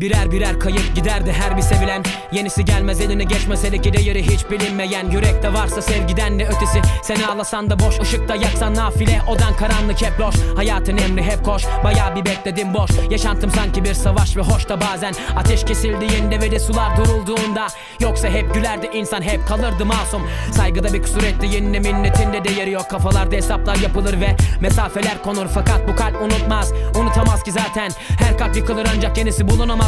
Birer birer kayıp giderdi her bir sevilen. Yenisi gelmez eline geçmese de ki değeri hiç bilinmeyen. Yürekte varsa sevgiden de ötesi. Seni ağlasan da boş ışıkta yaksan nafile. Odan karanlık hep loş. Hayatın emri hep koş. Baya bir bekledim boş. Yaşantım sanki bir savaş ve hoş da bazen. Ateş kesildiğinde ve de sular durulduğunda. Yoksa hep gülerdi insan hep kalırdı masum. Saygıda bir kusur etti yine minnetinde değeri yok. Kafalarda hesaplar yapılır ve mesafeler konur. Fakat bu kalp unutmaz unutamaz ki zaten. Her kalp yıkılır ancak yenisi bulunamaz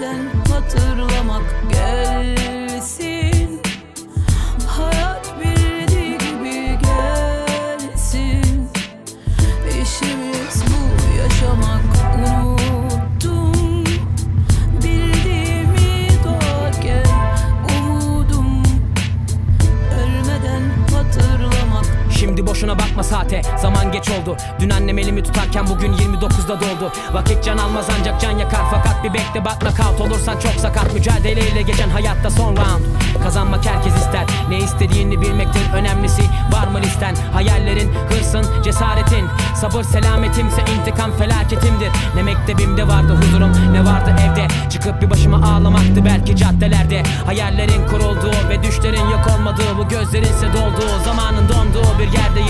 Ölmeden hatırlamak gelsin. Hayat bildiği gibi gelsin. İşimiz bu yaşamak Ölmeden hatırlamak Şimdi boşuna bakma saate Zaman geç oldu. Dün annem elimi tutarken bugün 29'da doldu. Vakit can almaz ancak can yakar. Fakat bir bekle bak knockout olursan çok sakat. Mücadeleyle geçen hayatta son round. Kazanmak herkes ister. Ne istediğini bilmektir önemlisi Var mı listen? Hayallerin, hırsın, cesaretin. Sabır selametimse intikam felaketimdir. Ne mektebimde vardı huzurum ne vardı evde. Çıkıp bir başıma ağlamaktı belki caddelerde. Hayallerin kurulduğu ve düşlerin yok olmadığı Bu gözlerinse dolduğu zamanın donduğu bir yerdeyim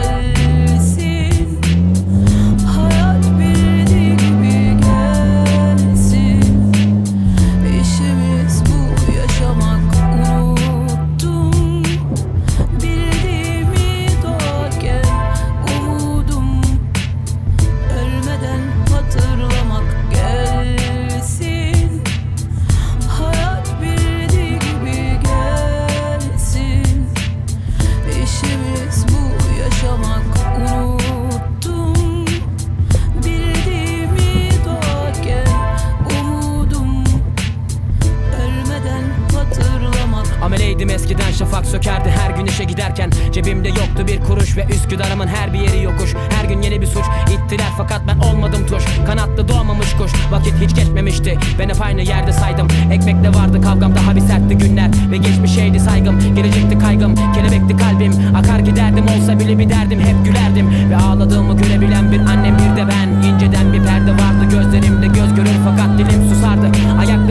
her bir yeri yokuş Her gün yeni bir suç ittiler. Fakat ben olmadım tuş Kanatlı doğmamış kuş. Vakit hiç geçmemişti Ben hep aynı yerde saydım. Ekmekle vardı kavgam daha bir sertti günler. Ve geçmişeydi saygım gelecekti kaygım Kelebekti kalbim. Akar giderdim olsa bile bir derdim Hep gülerdim. Ve ağladığımı görebilen bir annem bir de ben. İnceden bir perde vardı gözlerimde göz görür fakat dilim susardı. Ayaklarım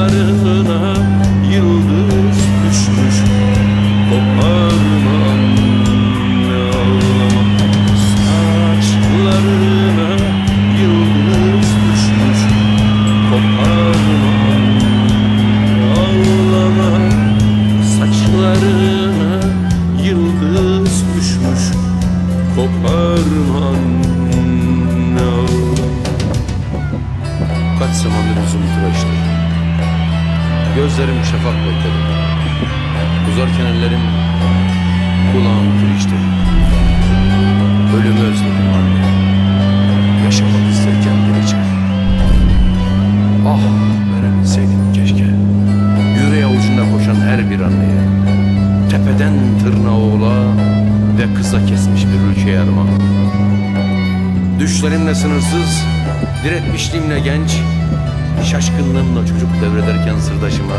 Saçlarına yıldız düşmüş Koparma anne ağlama Saçlarına yıldız düşmüş Koparma anne ağlama Saçlarına yıldız düşmüş Koparma anne ağlama Kaç zamandır yüzüm tıraştı Gözlerim şafak bekledi Uzarken ellerim Kulağım kirişti Ölümü özledim anne. Yaşamak isterken gelecek Ah verebilseydim keşke. Yüreği avucunda koşan her bir anneye. Tepeden tırnağa oğla Ve kısa kesmiş bir ülkeye armağan. Düşlerimle sınırsız Diretmişliğimle genç Şaşkınlığımla çocuk devrederken sırdaşıma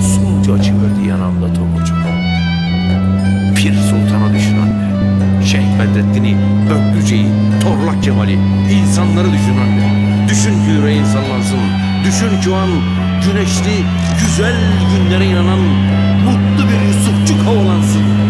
Sulca açıverdi yanamda tomurcuk Pir Sultan'a düşün anne. Şeyh Bedrettin'i, Öklüce'yi, Torlak Cemal'i insanları düşün anne. Düşün ki yüreğin sallansın. Düşün ki o an güneşli, güzel günlere inanan Mutlu bir Yusufçuk havalansın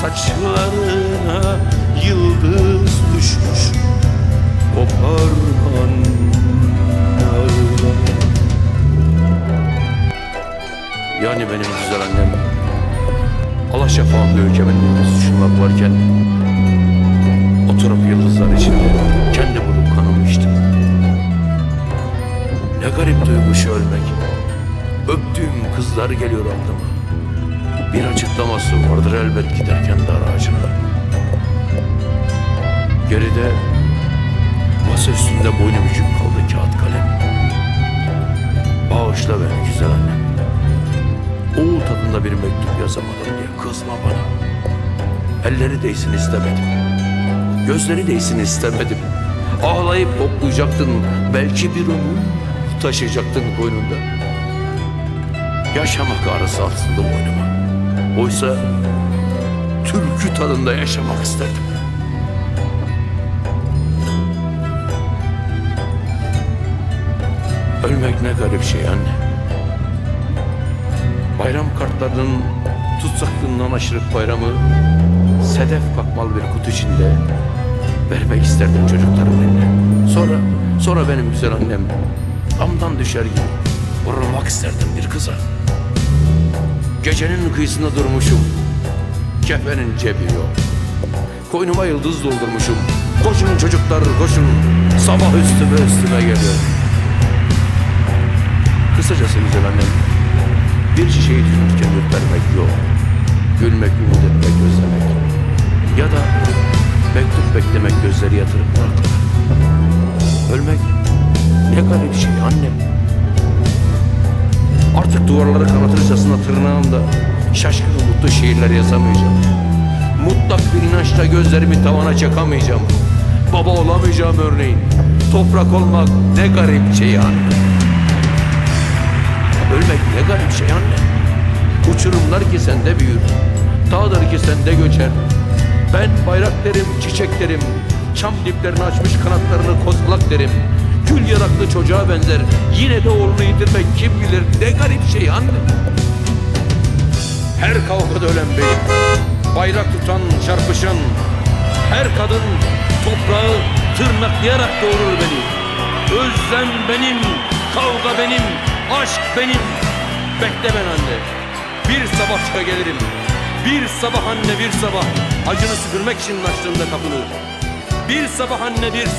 Saçlarına yıldız düşmüş. Koparma anne ağlama Yani benim güzel annem Allah şafağında ülkemin nefes uçurmak varken Oturup yıldızlar içinde kendi bulup kanamıştım Ne garip duymuş ölmek. Öptüğüm kızlar geliyor aklıma Bir açıklaması vardır elbet giderken dar ağacına Geride masa üstünde boynu bükük kaldı kağıt kalem Bağışla beni güzel annem Oğul tadında bir mektup yazamadım diye kızma bana. Elleri değsin istemedim. Gözleri değsin istemedim. Ağlayıp toplayacaktın. Belki bir ömür taşıyacaktın koynunda. Yaşamak arası aslında boynuma. Oysa türkü tadında yaşamak isterdim. Ölmek ne garip şey anne. Bayram kartlarının tutsaklığından aşırık bayramı sedef kakmalı bir kutu içinde vermek isterdim çocuklarımın eline. Sonra, sonra benim güzel annem damdan düşer gibi vurulmak isterdim bir kıza. Gecenin kıyısında durmuşum. Kefenin cebi yok. Koynuma yıldız doldurmuşum. Koşun çocuklar koşun. Sabah üstüme üstüme geliyor. Kısacası güzel annem. Bir şişeyi düşünürken ürpermek yok. Gülmek, ümit etmek, özlemek. Ya da mektup beklemek gözleri yatırıp. Ölmek ne garip şey anne. Artık duvarları kanatırcasına tırnağımda şaşkın mutlu şiirler yazamayacağım. Mutlak bir inançla gözlerimi tavana çakamayacağım. Baba olamayacağım örneğin. Toprak olmak ne garip şey anne. Ölmek ne garip şey anne. Uçurumlar ki sende büyür. Dağlar ki sende göçer. Ben bayrak derim, çiçek derim. Çam diplerini açmış kanatlarını kozlak derim. Gül yanaklı çocuğa benzer. Yine de oğlunu yitirmek kim bilir ne garip şey anne. Her kavgada ölen benim. Bayrak tutan, çarpışan. Her kadın toprağı tırnaklayarak doğurur beni. Özlem benim, kavga benim, aşk benim. Bekle ben anne. Bir sabah çıka gelirim. Bir sabah anne bir sabah. Acını süpürmek için açtığımda kapını. Bir sabah anne bir sabah.